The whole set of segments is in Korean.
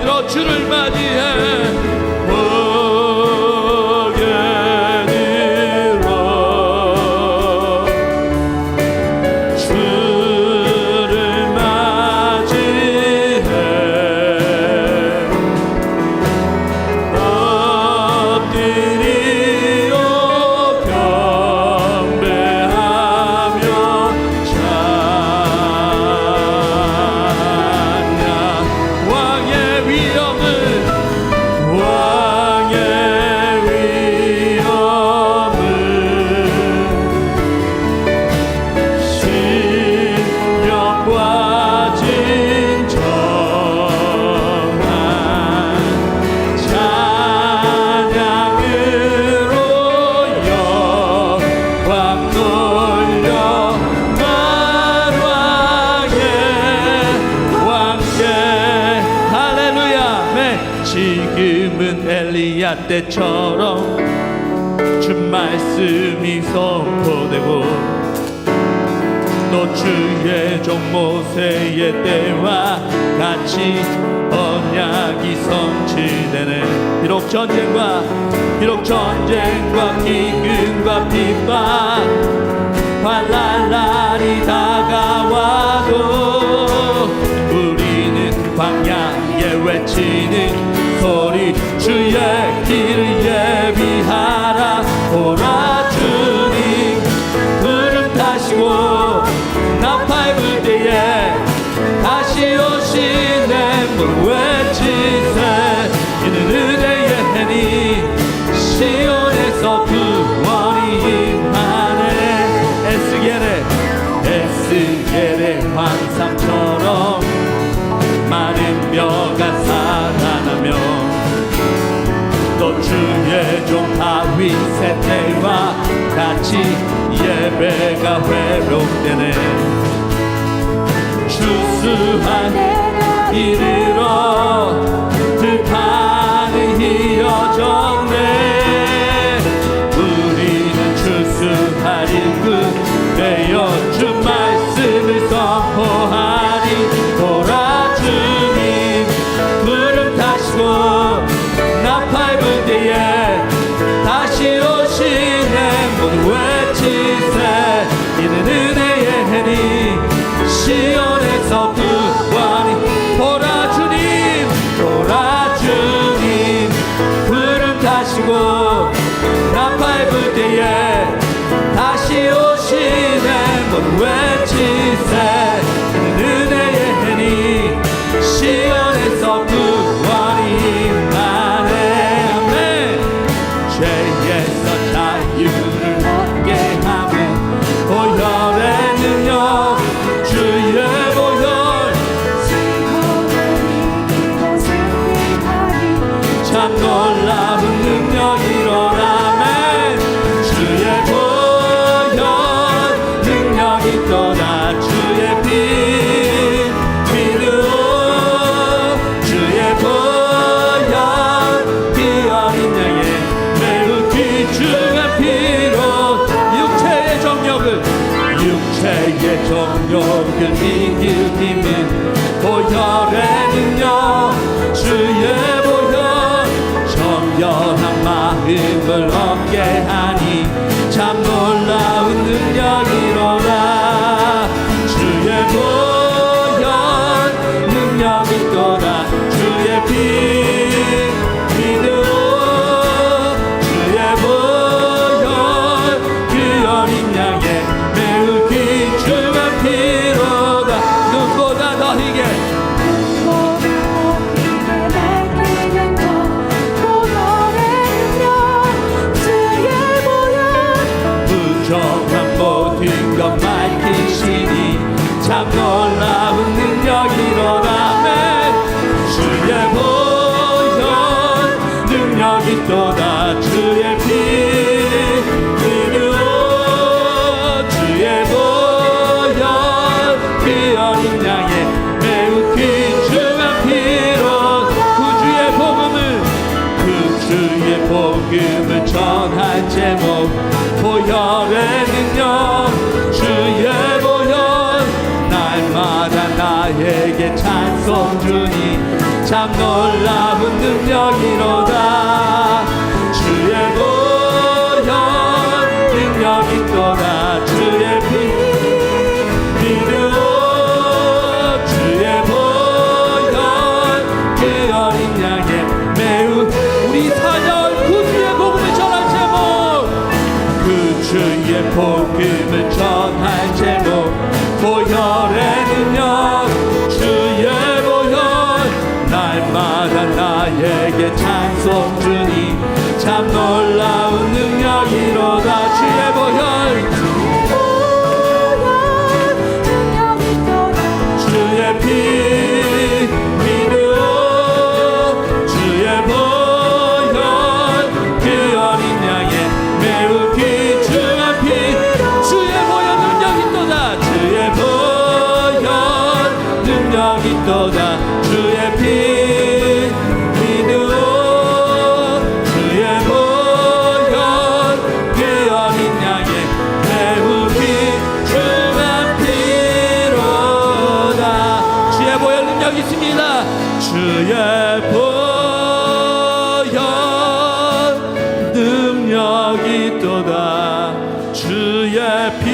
들어 주를 맞이해. 엘리야 때처럼 주 말씀이 선포되고 또 주의 종 모세의 때와 같이 언약이 성취되네. 비록 전쟁과 비록 전쟁과 기근과 비방 뼈가 살아나며 또 주의 종 다윗의 때와 같이 예배가 회복되네. 주수 안에 이르러 정력을 믿음에 보혈의 능력 주의 보혈 정연한 마음을 얻 능력 주의 보혈 날마다 나에게 찬송 주니 참 놀라운 능력이로다. 여기 또다. 주의 피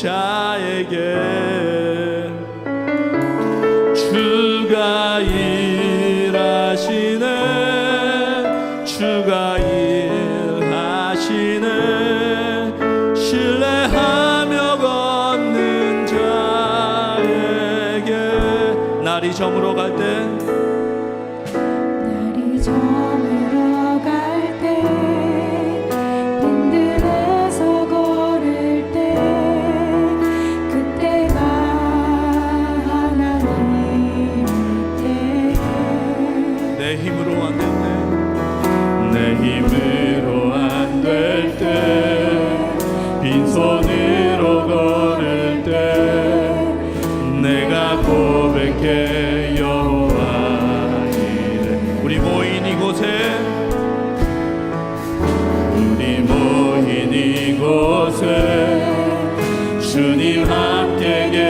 자에게 주가 일하시네 주가 일하시네. 신뢰하며 걷는 자에게 날이 저물어 갈때 날이 저물어 주님 함께